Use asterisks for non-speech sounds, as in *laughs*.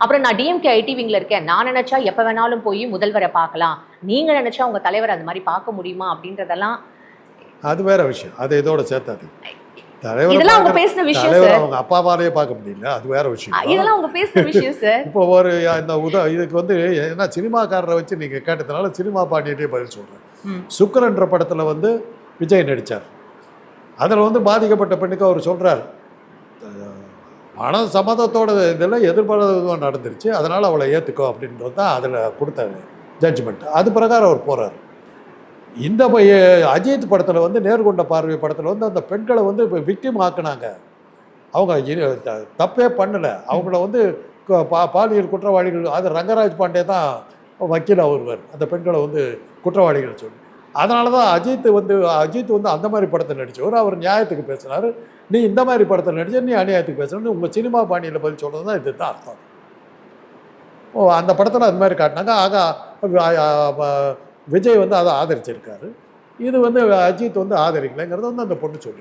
அப்புறம் நான் DMK ID விங்ல இருக்கேன். நான் நினைச்சா எப்ப வேணாலும் போய் முதல்வரை பார்க்கலாம். நீங்க நினைச்சா உங்க தலைவர் அந்த மாதிரி பார்க்க முடியுமா அப்படின்றதெல்லாம் அது வேற விஷயம். அது இதோட சேர்த்தாது இதெல்லாம் அவங்க பேசின விஷயம் சார் அவங்க அப்பாவாலேயே பார்க்க முடியல. அது வேற விஷயம். இதெல்லாம் அவங்க பேசின விஷயம் சார் *laughs* இப்போ ஒரு இந்த உத இதுக்கு வந்து என்ன சினிமாக்காரரை வச்சு நீங்கள் கேட்டதுனால சினிமா பாண்டியிட்டே பதில் சொல்கிறேன். சுக்கரன்ற படத்தில் வந்து விஜய் நடித்தார் அதில் வந்து பாதிக்கப்பட்ட பெண்ணுக்கு அவர் சொல்கிறார் மன சம்மதத்தோட இதெல்லாம் எதிர்பாராததும் நடந்துருச்சு. அதனால் அவளை ஏற்றுக்கோ அப்படின்றது தான் அதில் கொடுத்த ஜட்ஜ்மெண்ட் அது பிரகாரம் அவர் போகிறார் இந்த அஜித் படத்தில் வந்து நேர்கொண்ட பார்வை படத்தில் வந்து அந்த பெண்களை வந்து இப்போ விக்டிம் ஆக்குனாங்க. அவங்க த- தப்பே பண்ணலை. அவங்கள வந்து பா பாலியல் குற்றவாளிகள் அது ரங்கராஜ் பாண்டே தான் வக்கீல் வருவார் அந்த பெண்களை வந்து குற்றவாளிகள் சொல்லி அதனால தான் அஜித் வந்து அஜித் வந்து அந்த மாதிரி படத்தில் நடித்தவர் அவர் நியாயத்துக்கு பேசினார். நீ இந்த மாதிரி படத்தில் நடிச்ச நீ அநியாயத்துக்கு பேசுறன்னு உங்கள் சினிமா பாணியில் பதில் சொல்கிறது தான் இது தான் அர்த்தம். ஓ அந்த படத்தில் அது மாதிரி காட்டினாங்க. ஆக விஜய் வந்து அதை ஆதரிச்சிருக்காரு. இது வந்து அஜித் வந்து ஆதரிக்கலைங்கிறத வந்து அந்த பொண்ணு சொல்லி